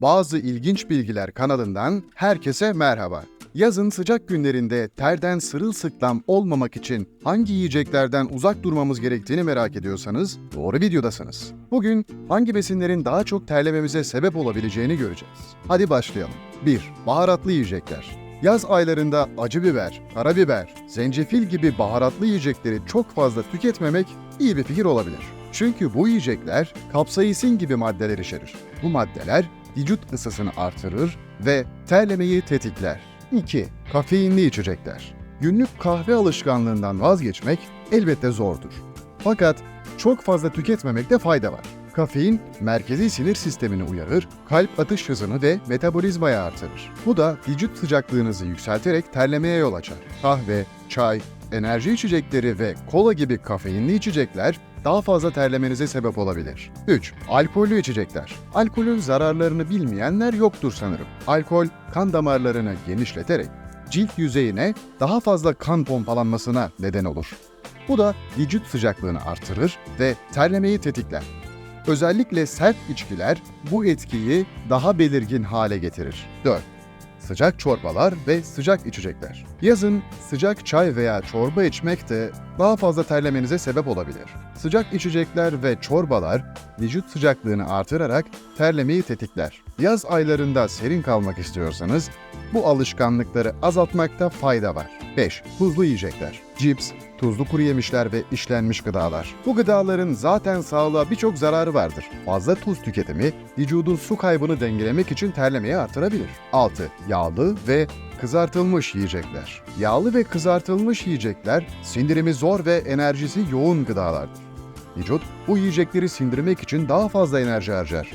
Bazı İlginç Bilgiler kanalından herkese merhaba. Yazın sıcak günlerinde terden sırılsıklam olmamak için hangi yiyeceklerden uzak durmamız gerektiğini merak ediyorsanız doğru videodasınız. Bugün hangi besinlerin daha çok terlememize sebep olabileceğini göreceğiz. Hadi başlayalım. 1. Baharatlı yiyecekler. Yaz aylarında acı biber, karabiber, zencefil gibi baharatlı yiyecekleri çok fazla tüketmemek iyi bir fikir olabilir. Çünkü bu yiyecekler kapsaisin gibi maddeler içerir. Bu maddeler vücut ısısını artırır ve terlemeyi tetikler. 2. Kafeinli içecekler. Günlük kahve alışkanlığından vazgeçmek elbette zordur. Fakat çok fazla tüketmemekte fayda var. Kafein, merkezi sinir sistemini uyarır, kalp atış hızını ve metabolizmayı artırır. Bu da vücut sıcaklığınızı yükselterek terlemeye yol açar. Kahve, çay, enerji içecekleri ve kola gibi kafeinli içecekler daha fazla terlemenize sebep olabilir. 3. Alkollü içecekler. Alkolün zararlarını bilmeyenler yoktur sanırım. Alkol, kan damarlarını genişleterek cilt yüzeyine daha fazla kan pompalanmasına neden olur. Bu da vücut sıcaklığını artırır ve terlemeyi tetikler. Özellikle sert içkiler bu etkiyi daha belirgin hale getirir. 4. Sıcak çorbalar ve sıcak içecekler. Yazın sıcak çay veya çorba içmek de daha fazla terlemenize sebep olabilir. Sıcak içecekler ve çorbalar vücut sıcaklığını artırarak terlemeyi tetikler. Yaz aylarında serin kalmak istiyorsanız bu alışkanlıkları azaltmakta fayda var. 5. Tuzlu yiyecekler. Cips, tuzlu kuru yemişler ve işlenmiş gıdalar. Bu gıdaların zaten sağlığa birçok zararı vardır. Fazla tuz tüketimi vücudun su kaybını dengelemek için terlemeyi artırabilir. 6. Yağlı ve kızartılmış yiyecekler. Yağlı ve kızartılmış yiyecekler sindirimi zor ve enerjisi yoğun gıdalardır. Vücut bu yiyecekleri sindirmek için daha fazla enerji harcar.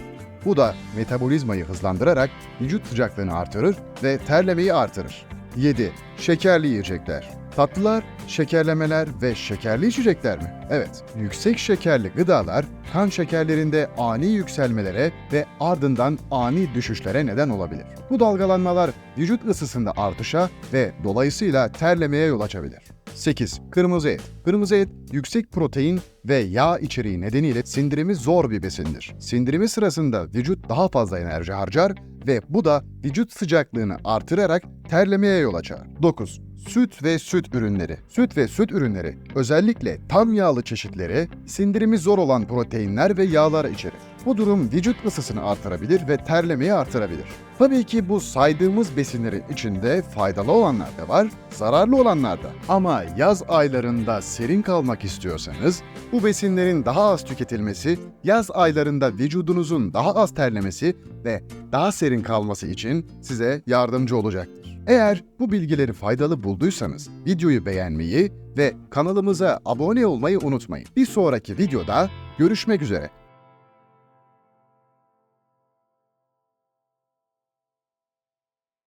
Bu da metabolizmayı hızlandırarak vücut sıcaklığını artırır ve terlemeyi artırır. 7. Şekerli yiyecekler. Tatlılar, şekerlemeler ve şekerli içecekler mi? Evet, yüksek şekerli gıdalar kan şekerlerinde ani yükselmelere ve ardından ani düşüşlere neden olabilir. Bu dalgalanmalar vücut ısısında artışa ve dolayısıyla terlemeye yol açabilir. 8. Kırmızı et. Kırmızı et yüksek protein ve yağ içeriği nedeniyle sindirimi zor bir besindir. Sindirimi sırasında vücut daha fazla enerji harcar ve bu da vücut sıcaklığını artırarak terlemeye yol açar. 9. Süt ve süt ürünleri. Süt ve süt ürünleri özellikle tam yağlı çeşitleri sindirimi zor olan proteinler ve yağlar içerir. Bu durum vücut ısısını artırabilir ve terlemeyi artırabilir. Tabii ki bu saydığımız besinlerin içinde faydalı olanlar da var, zararlı olanlar da. Ama yaz aylarında serin kalmak istiyorsanız bu besinlerin daha az tüketilmesi, yaz aylarında vücudunuzun daha az terlemesi ve daha serin kalması için size yardımcı olacaktır. Eğer bu bilgileri faydalı bulduysanız videoyu beğenmeyi ve kanalımıza abone olmayı unutmayın. Bir sonraki videoda görüşmek üzere.